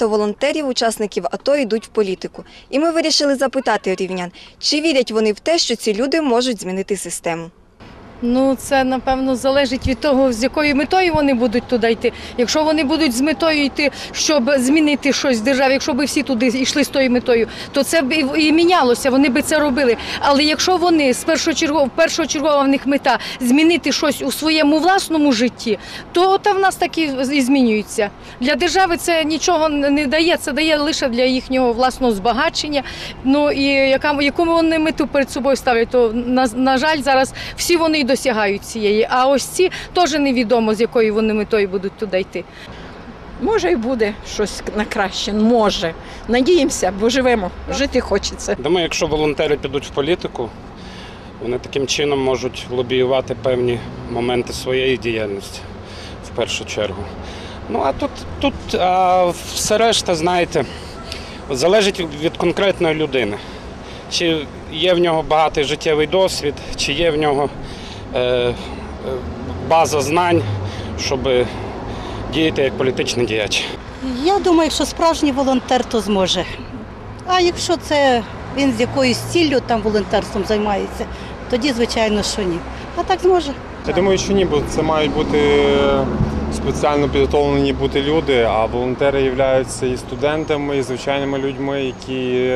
багато волонтерів, учасників АТО йдуть в політику. І ми вирішили запитати рівнян, чи вірять вони в те, що ці люди можуть змінити систему. Ну, це напевно залежить від того, з якою метою вони будуть туди йти. Якщо вони будуть з метою йти, щоб змінити щось в державі, якщо б всі туди йшли з тою метою, то це б і, мінялося, вони б це робили. Але якщо вони з першочергова, першочергова в них мета змінити щось у своєму власному житті, то та в нас так і, змінюється. Для держави це нічого не дає, це дає лише для їхнього власного збагачення. Ну і яка яку вони мету перед собою ставлять, то на, жаль, зараз всі вони й досягають цієї. А ось ці теж невідомо, з якою вони метою будуть туди йти. Може, і буде щось на краще. Може. Надіємося, бо живемо. Жити хочеться. Думаю, якщо волонтери підуть в політику, вони таким чином можуть лобіювати певні моменти своєї діяльності в першу чергу. Ну а тут, тут а, все решта, знаєте, залежить від конкретної людини. Чи є в нього багатий життєвий досвід, чи є в нього база знань, щоб діяти як політичний діяч. Я думаю, якщо справжній волонтер, то зможе. А якщо це він з якоюсь ціллю там волонтерством займається, тоді, звичайно, що ні. А так зможе. Я думаю, що ні, бо це мають бути спеціально підготовлені бути люди, а волонтери являються і студентами, і звичайними людьми, які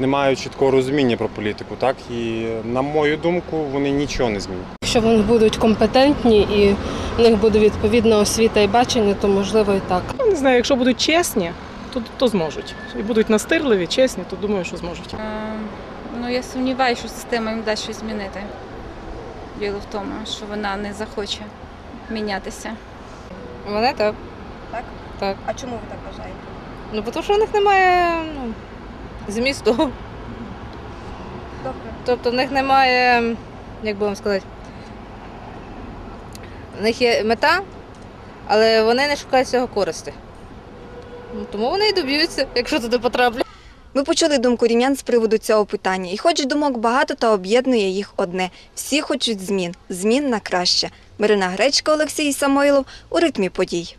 не мають чіткого розуміння про політику. Так і на мою думку, вони нічого не змінять. Якщо вони будуть компетентні і в них буде відповідна освіта і бачення, то можливо і так. Ну, не знаю, якщо будуть чесні, то, то зможуть. І будуть настирливі, чесні, то думаю, що зможуть. Е, Ну, я сумніваюся, що система їм дасть щось змінити. Діло в тому, що вона не захоче мінятися. Вони так. Так? Так. А чому ви так вважаєте? Ну, тому що в них немає ну, змісту. Добре. Тобто в них немає, як би вам сказати, в них є мета, але вони не шукають цього користи. Ну, Тому вони і доб'ються, якщо туди потраплять. Ми почули думку рівнян з приводу цього питання. І хоч думок багато, та об'єднує їх одне. Всі хочуть змін. Змін на краще. Марина Гречка, Олексій Самойлов у ритмі подій.